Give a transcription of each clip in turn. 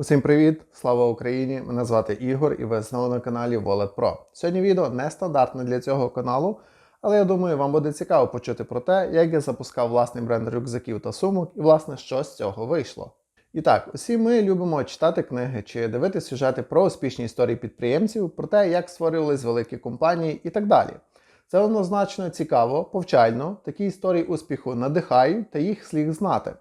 Усім привіт! Слава Україні! Мене звати Ігор і ви знову на каналі Wallet Pro. Сьогодні відео нестандартне для цього каналу, але я думаю, вам буде цікаво почути про те, як я запускав власний бренд рюкзаків та сумок і, власне, що з цього вийшло. І так, усі ми любимо читати книги чи дивитися сюжети про успішні історії підприємців, про те, як створювались великі компанії і так далі. Це однозначно цікаво, повчально, такі історії успіху надихають та їх слід знати.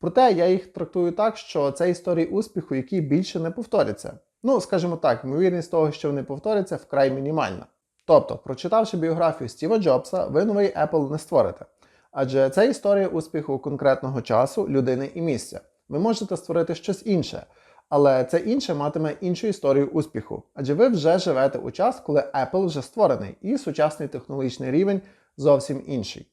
Проте я їх трактую так, що це історії успіху, які більше не повторяться. Ну, скажімо так, ймовірність того, що вони повторяться, вкрай мінімальна. Тобто, прочитавши біографію Стіва Джобса, ви новий Apple не створите. Адже це історія успіху конкретного часу, людини і місця. Ви можете створити щось інше, але це інше матиме іншу історію успіху, адже ви вже живете у час, коли Apple вже створений, і сучасний технологічний рівень зовсім інший.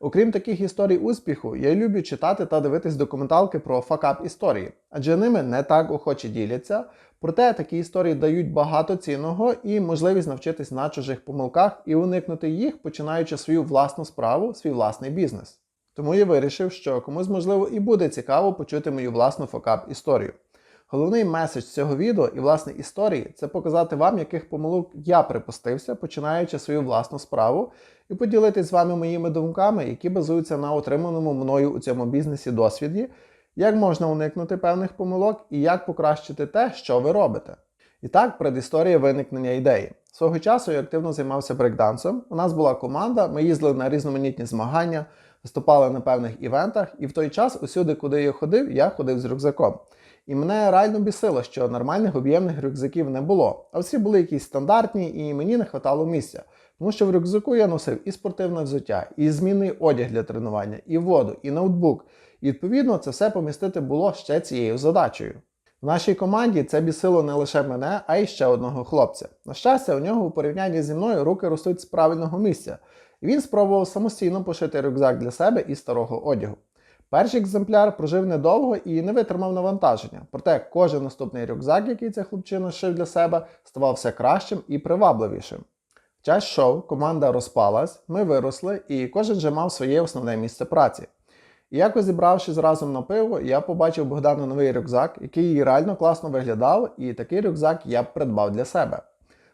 Окрім таких історій успіху, я люблю читати та дивитись документалки про факап історії, адже ними не так охоче діляться. Проте такі історії дають багато цінного і можливість навчитись на чужих помилках і уникнути їх, починаючи свою власну справу, свій власний бізнес. Тому я вирішив, що комусь можливо і буде цікаво почути мою власну факап історію. Головний меседж цього відео і власне історії це показати вам, яких помилок я припустився, починаючи свою власну справу, і поділитись з вами моїми думками, які базуються на отриманому мною у цьому бізнесі досвіді, як можна уникнути певних помилок і як покращити те, що ви робите. І так, предісторія виникнення ідеї. Свого часу я активно займався брейкдансом. У нас була команда, ми їздили на різноманітні змагання, виступали на певних івентах, і в той час, усюди, куди я ходив, я ходив з рюкзаком. І мене реально бісило, що нормальних об'ємних рюкзаків не було, а всі були якісь стандартні, і мені не хватало місця. Тому що в рюкзаку я носив і спортивне взуття, і змінний одяг для тренування, і воду, і ноутбук. І відповідно це все помістити було ще цією задачею. В нашій команді це бісило не лише мене, а й ще одного хлопця. На щастя, у нього у порівнянні зі мною руки ростуть з правильного місця, і він спробував самостійно пошити рюкзак для себе із старого одягу. Перший екземпляр прожив недовго і не витримав навантаження, проте кожен наступний рюкзак, який цей хлопчина шив для себе, ставав все кращим і привабливішим. Час шоу команда розпалась, ми виросли, і кожен вже мав своє основне місце праці. І якось зібравшись разом на пиво, я побачив Богдану новий рюкзак, який реально класно виглядав, і такий рюкзак я б придбав для себе.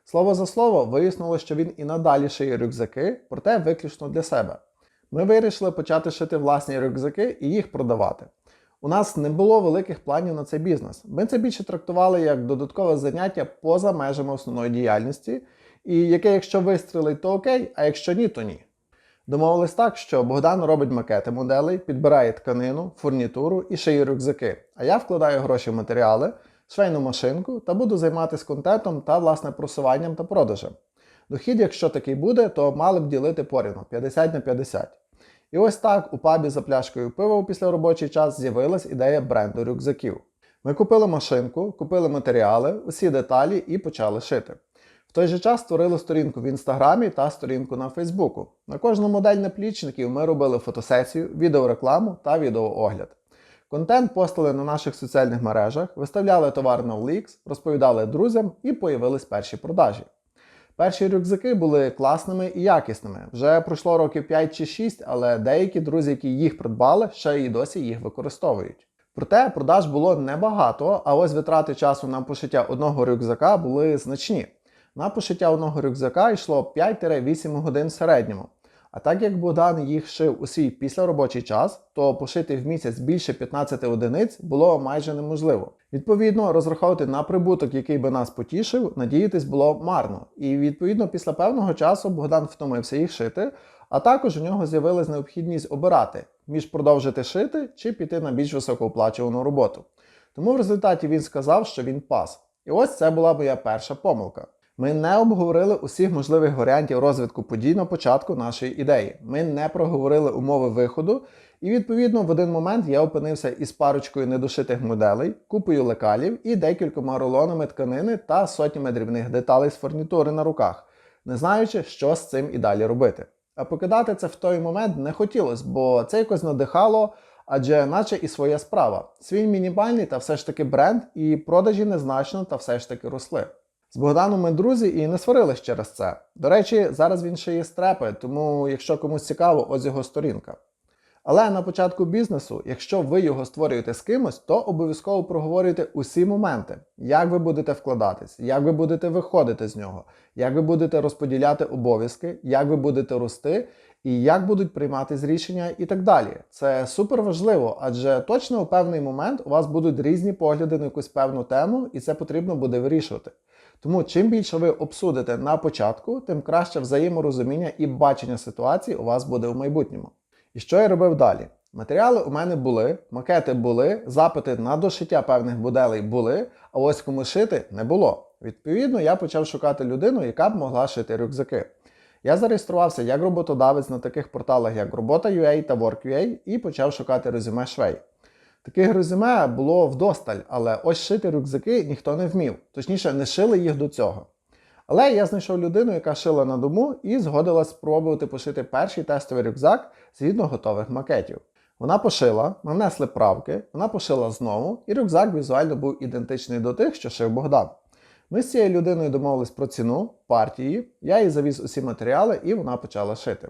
Слово за слово, вияснилося, що він і надалі шиє рюкзаки, проте виключно для себе. Ми вирішили почати шити власні рюкзаки і їх продавати. У нас не було великих планів на цей бізнес. Ми це більше трактували як додаткове заняття поза межами основної діяльності, і яке, якщо вистрілить, то окей, а якщо ні, то ні. Домовились так, що Богдан робить макети моделей, підбирає тканину, фурнітуру і шиє рюкзаки, а я вкладаю гроші в матеріали, швейну машинку та буду займатися контентом та власне просуванням та продажем. Дохід, якщо такий буде, то мали б ділити порівну 50 на 50. І ось так у пабі за пляшкою пива у післяробочий час з'явилась ідея бренду рюкзаків. Ми купили машинку, купили матеріали, усі деталі і почали шити. В той же час створили сторінку в інстаграмі та сторінку на Фейсбуку. На кожну модель наплічників ми робили фотосесію, відеорекламу та відеоогляд. Контент постили на наших соціальних мережах, виставляли товар на OLX, розповідали друзям і появились перші продажі. Перші рюкзаки були класними і якісними. Вже пройшло років 5 чи 6, але деякі друзі, які їх придбали, ще й досі їх використовують. Проте продаж було небагато, а ось витрати часу на пошиття одного рюкзака були значні. На пошиття одного рюкзака йшло 5-8 годин в середньому. А так як Богдан їх шив у свій післяробочий час, то пошити в місяць більше 15 одиниць було майже неможливо. Відповідно, розраховувати на прибуток, який би нас потішив, надіятись було марно. І відповідно, після певного часу Богдан втомився їх шити, а також у нього з'явилась необхідність обирати між продовжити шити чи піти на більш високооплачувану роботу. Тому в результаті він сказав, що він пас. І ось це була моя перша помилка. Ми не обговорили усіх можливих варіантів розвитку подій на початку нашої ідеї. Ми не проговорили умови виходу, і відповідно в один момент я опинився із парочкою недошитих моделей, купою лекалів і декількома рулонами тканини та сотнями дрібних деталей з фурнітури на руках, не знаючи, що з цим і далі робити. А покидати це в той момент не хотілося, бо це якось надихало, адже наче і своя справа. Свій мінімальний та все ж таки бренд, і продажі незначно та все ж таки росли. З Богданом ми друзі і не сварились через це. До речі, зараз він шиє стрепи, тому якщо комусь цікаво, ось його сторінка. Але на початку бізнесу, якщо ви його створюєте з кимось, то обов'язково проговорюйте усі моменти, як ви будете вкладатись, як ви будете виходити з нього, як ви будете розподіляти обов'язки, як ви будете рости і як будуть прийматись рішення і так далі. Це супер важливо, адже точно у певний момент у вас будуть різні погляди на якусь певну тему, і це потрібно буде вирішувати. Тому чим більше ви обсудите на початку, тим краще взаєморозуміння і бачення ситуації у вас буде в майбутньому. І що я робив далі? Матеріали у мене були, макети були, запити на дошиття певних моделей були, а ось кому шити не було. Відповідно, я почав шукати людину, яка б могла шити рюкзаки. Я зареєструвався як роботодавець на таких порталах, як Робота.ua та Work.ua і почав шукати резюме швей. Таких резюме було вдосталь, але ось шити рюкзаки ніхто не вмів, точніше, не шили їх до цього. Але я знайшов людину, яка шила на дому і згодилась спробувати пошити перший тестовий рюкзак згідно готових макетів. Вона пошила, нанесли правки, вона пошила знову, і рюкзак візуально був ідентичний до тих, що шив Богдан. Ми з цією людиною домовились про ціну, партії, я їй завіз усі матеріали і вона почала шити.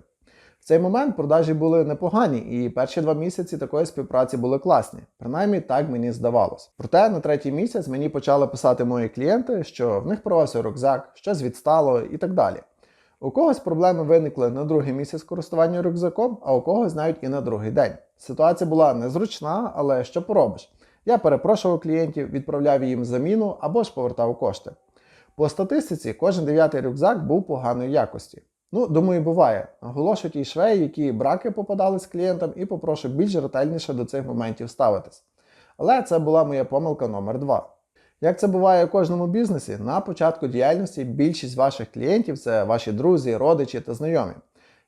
В цей момент продажі були непогані, і перші два місяці такої співпраці були класні. Принаймні так мені здавалось. Проте на третій місяць мені почали писати мої клієнти, що в них порвався рюкзак, щось відстало і так далі. У когось проблеми виникли на другий місяць користування рюкзаком, а у когось навіть і на другий день. Ситуація була незручна, але що поробиш? Я перепрошував клієнтів, відправляв їм заміну або ж повертав кошти. По статистиці, кожен дев'ятий рюкзак був поганої якості. Ну, думаю, буває. Наголошую ті швеї, які браки попадались клієнтам, і попрошу більш ретельніше до цих моментів ставитись. Але це була моя помилка номер 2 Як це буває у кожному бізнесі, на початку діяльності більшість ваших клієнтів це ваші друзі, родичі та знайомі.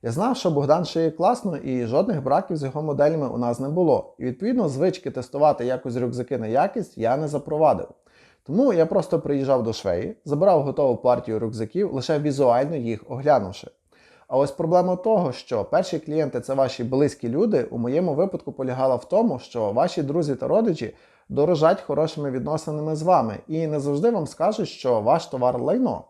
Я знав, що Богдан шиє класно і жодних браків з його моделями у нас не було. І відповідно звички тестувати якось рюкзаки на якість я не запровадив. Тому я просто приїжджав до швеї, забирав готову партію рюкзаків, лише візуально їх оглянувши. А ось проблема того, що перші клієнти це ваші близькі люди, у моєму випадку полягала в тому, що ваші друзі та родичі дорожать хорошими відносинами з вами і не завжди вам скажуть, що ваш товар лайно.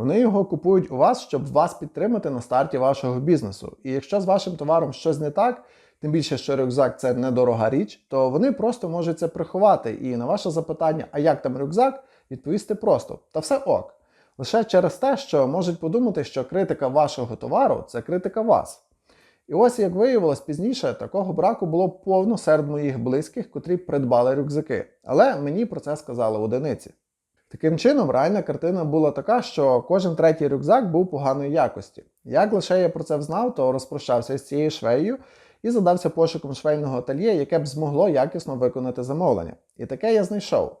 Вони його купують у вас, щоб вас підтримати на старті вашого бізнесу. І якщо з вашим товаром щось не так, тим більше, що рюкзак це недорога річ, то вони просто можуть це приховати. І на ваше запитання, а як там рюкзак, відповісти просто: та все ок. Лише через те, що можуть подумати, що критика вашого товару це критика вас. І ось, як виявилось пізніше, такого браку було повно серед моїх близьких, котрі придбали рюкзаки. Але мені про це сказали одиниці. Таким чином, реальна картина була така, що кожен третій рюкзак був поганої якості. Як лише я про це взнав, то розпрощався з цією швеєю і задався пошуком швейного ательє, яке б змогло якісно виконати замовлення. І таке я знайшов.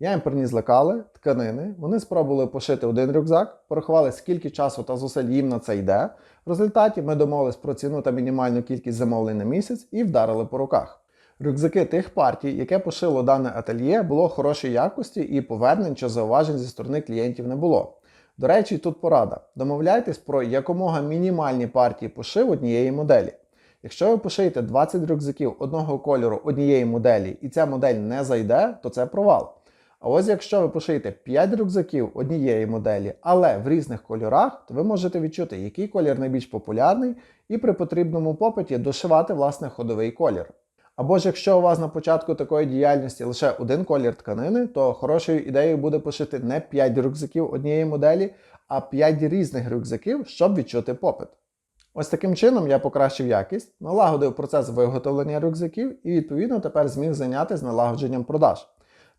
Я їм приніс лекали, тканини, вони спробували пошити один рюкзак, порахували, скільки часу та зусиль їм на це йде. В результаті ми домовились про ціну та мінімальну кількість замовлень на місяць і вдарили по руках. Рюкзаки тих партій, яке пошило дане ательє, було хорошої якості і повернень чи зауважень зі сторони клієнтів не було. До речі, тут порада: домовляйтесь про якомога мінімальні партії пошив однієї моделі. Якщо ви пошиєте 20 рюкзаків одного кольору однієї моделі і ця модель не зайде, то це провал. А ось якщо ви пошиєте 5 рюкзаків однієї моделі, але в різних кольорах, то ви можете відчути, який колір найбільш популярний, і при потрібному попиті дошивати власне ходовий колір. Або ж якщо у вас на початку такої діяльності лише один колір тканини, то хорошою ідеєю буде пошити не 5 рюкзаків однієї моделі, а 5 різних рюкзаків, щоб відчути попит. Ось таким чином я покращив якість, налагодив процес виготовлення рюкзаків і, відповідно, тепер зміг зайнятися налагодженням продаж.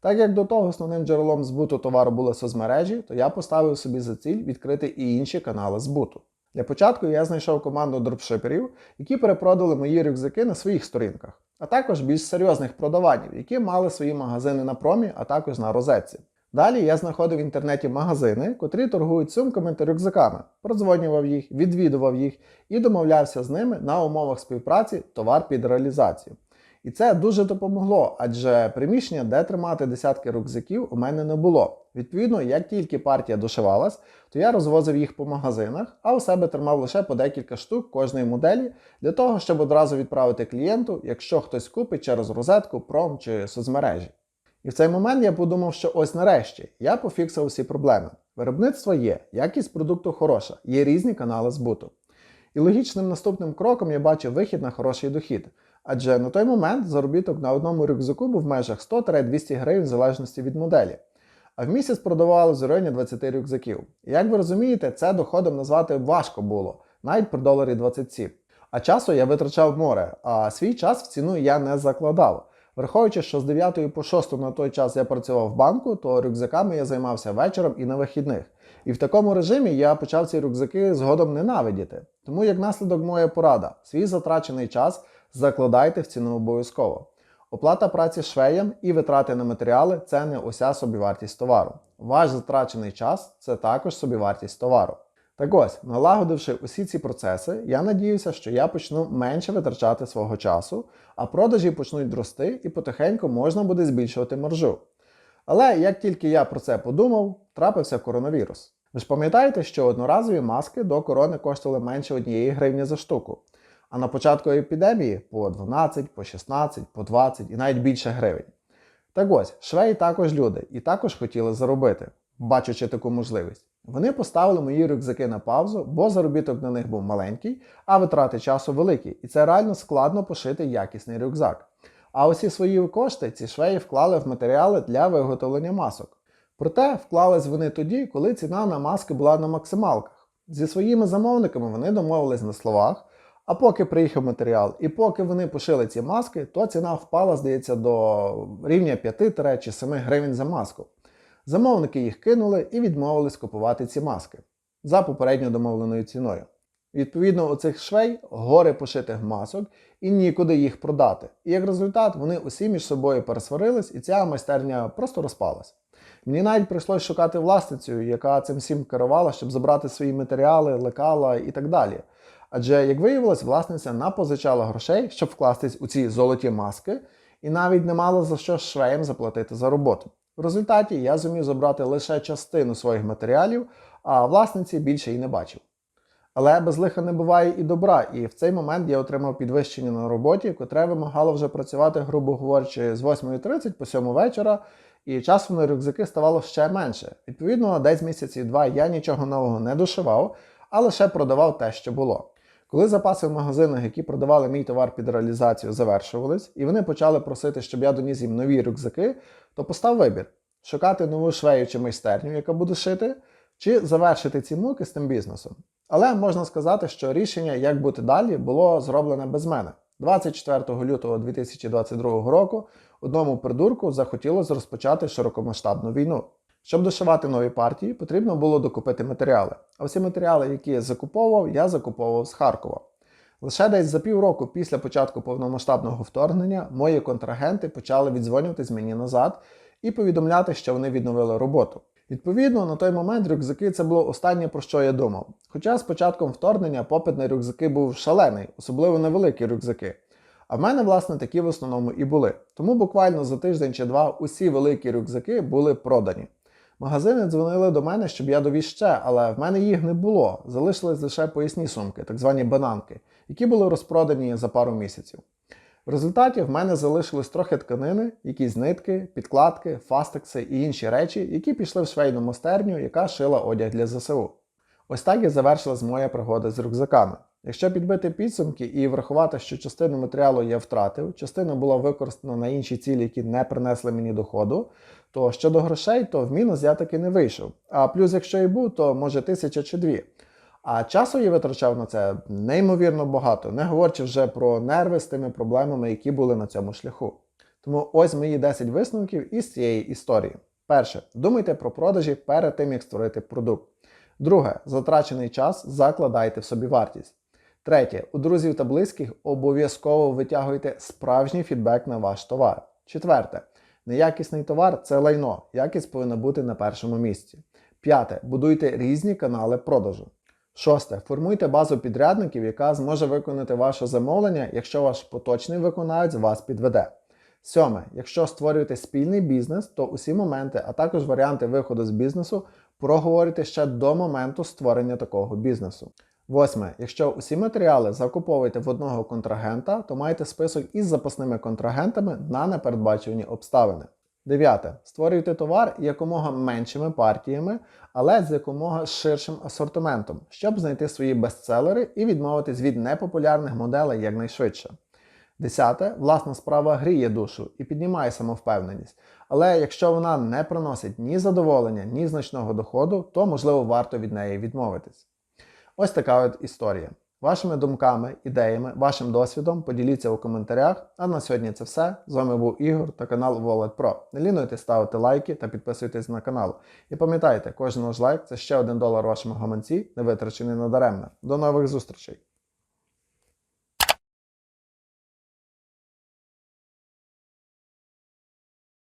Так як до того основним джерелом збуту товару були соцмережі, то я поставив собі за ціль відкрити і інші канали збуту. Для початку я знайшов команду дропшиперів, які перепродали мої рюкзаки на своїх сторінках, а також більш серйозних продаванів, які мали свої магазини на промі, а також на розетці. Далі я знаходив в інтернеті магазини, котрі торгують сумками та рюкзаками, продзвонював їх, відвідував їх і домовлявся з ними на умовах співпраці товар під реалізацію. І це дуже допомогло, адже приміщення, де тримати десятки рюкзаків, у мене не було. Відповідно, як тільки партія дошивалась, то я розвозив їх по магазинах, а у себе тримав лише по декілька штук кожної моделі для того, щоб одразу відправити клієнту, якщо хтось купить через розетку, пром чи соцмережі. І в цей момент я подумав, що ось нарешті я пофіксив всі проблеми. Виробництво є, якість продукту хороша, є різні канали збуту. І логічним наступним кроком я бачив вихід на хороший дохід. Адже на той момент заробіток на одному рюкзаку був в межах 100-200 гривень в залежності від моделі. А в місяць продавали з районі 20 рюкзаків. І як ви розумієте, це доходом назвати важко було, навіть при доларі 27. А часу я витрачав море, а свій час в ціну я не закладав. Враховуючи, що з 9 по 6 на той час я працював в банку, то рюкзаками я займався вечором і на вихідних. І в такому режимі я почав ці рюкзаки згодом ненавидіти. Тому, як наслідок, моя порада: свій затрачений час закладайте в ціну обов'язково. Оплата праці швеям і витрати на матеріали це не уся собівартість товару. Ваш затрачений час це також собівартість товару. Так ось, налагодивши усі ці процеси, я надіюся, що я почну менше витрачати свого часу, а продажі почнуть рости і потихеньку можна буде збільшувати маржу. Але як тільки я про це подумав, трапився коронавірус. Ви ж пам'ятаєте, що одноразові маски до корони коштували менше однієї гривні за штуку, а на початку епідемії по 12, по 16, по 20 і навіть більше гривень. Так ось, швеї також люди і також хотіли заробити, бачачи таку можливість. Вони поставили мої рюкзаки на паузу, бо заробіток на них був маленький, а витрати часу великі, і це реально складно пошити якісний рюкзак. А усі свої кошти ці швеї вклали в матеріали для виготовлення масок. Проте вклались вони тоді, коли ціна на маски була на максималках. Зі своїми замовниками вони домовились на словах, а поки приїхав матеріал і поки вони пошили ці маски, то ціна впала, здається, до рівня 5 чи 7 гривень за маску. Замовники їх кинули і відмовились купувати ці маски за попередньо домовленою ціною. Відповідно, у цих швей гори пошитих масок і нікуди їх продати. І як результат, вони усі між собою пересварились, і ця майстерня просто розпалась. Мені навіть прийшлось шукати власницю, яка цим всім керувала, щоб забрати свої матеріали, лекала і так далі. Адже, як виявилось, власниця напозичала грошей, щоб вкластись у ці золоті маски, і навіть не мала за що швеям заплатити за роботу. В результаті я зумів забрати лише частину своїх матеріалів, а власниці більше і не бачив. Але без лиха не буває і добра, і в цей момент я отримав підвищення на роботі, котре вимагало вже працювати, грубо говорячи, з 8.30 по 7 вечора, і часу на рюкзаки ставало ще менше. Відповідно, десь місяці два я нічого нового не дошивав, а лише продавав те, що було. Коли запаси в магазинах, які продавали мій товар під реалізацію, завершувались, і вони почали просити, щоб я доніс їм нові рюкзаки, то постав вибір: шукати нову швею чи майстерню, яка буде шити, чи завершити ці муки з тим бізнесом. Але можна сказати, що рішення, як бути далі, було зроблене без мене. 24 лютого 2022 року одному придурку захотілося розпочати широкомасштабну війну. Щоб дошивати нові партії, потрібно було докупити матеріали. А всі матеріали, які я закуповував, я закуповував з Харкова. Лише десь за півроку після початку повномасштабного вторгнення мої контрагенти почали віддзвонюватись мені назад і повідомляти, що вони відновили роботу. Відповідно, на той момент рюкзаки це було останнє про що я думав. Хоча з початком вторгнення попит на рюкзаки був шалений, особливо на великі рюкзаки. А в мене, власне, такі в основному і були. Тому буквально за тиждень чи два усі великі рюкзаки були продані. Магазини дзвонили до мене, щоб я довіз ще, але в мене їх не було. Залишились лише поясні сумки, так звані бананки, які були розпродані за пару місяців. В результаті в мене залишилось трохи тканини, якісь нитки, підкладки, фастекси і інші речі, які пішли в швейну майстерню, яка шила одяг для ЗСУ. Ось так і завершилась моя пригода з рюкзаками. Якщо підбити підсумки і врахувати, що частину матеріалу я втратив, частина була використана на інші цілі, які не принесли мені доходу, то щодо грошей, то в мінус я таки не вийшов. А плюс, якщо і був, то може тисяча чи дві. А часу я витрачав на це неймовірно багато, не говорячи вже про нерви з тими проблемами, які були на цьому шляху. Тому ось мої 10 висновків із цієї історії. Перше, думайте про продажі перед тим, як створити продукт. Друге, затрачений час закладайте в собі вартість. Третє, у друзів та близьких обов'язково витягуйте справжній фідбек на ваш товар. Четверте, неякісний товар це лайно. Якість повинна бути на першому місці. П'яте, будуйте різні канали продажу. Шосте. Формуйте базу підрядників, яка зможе виконати ваше замовлення, якщо ваш поточний виконавець вас підведе. Сьоме. Якщо створюєте спільний бізнес, то усі моменти, а також варіанти виходу з бізнесу проговорюйте ще до моменту створення такого бізнесу. Восьме. Якщо усі матеріали закуповуєте в одного контрагента, то майте список із запасними контрагентами на непередбачувані обставини. Дев'яте. Створюйте товар якомога меншими партіями, але з якомога ширшим асортиментом, щоб знайти свої бестселери і відмовитись від непопулярних моделей якнайшвидше. Десяте. Власна справа гріє душу і піднімає самовпевненість. Але якщо вона не приносить ні задоволення, ні значного доходу, то можливо варто від неї відмовитись. Ось така от історія. Вашими думками, ідеями, вашим досвідом поділіться у коментарях. А на сьогодні це все. З вами був Ігор та канал Wallet Pro. Не лінуйте ставити лайки та підписуйтесь на канал. І пам'ятайте, кожен ваш лайк це ще один долар вашому гаманці, не витрачений надаремно. До нових зустрічей!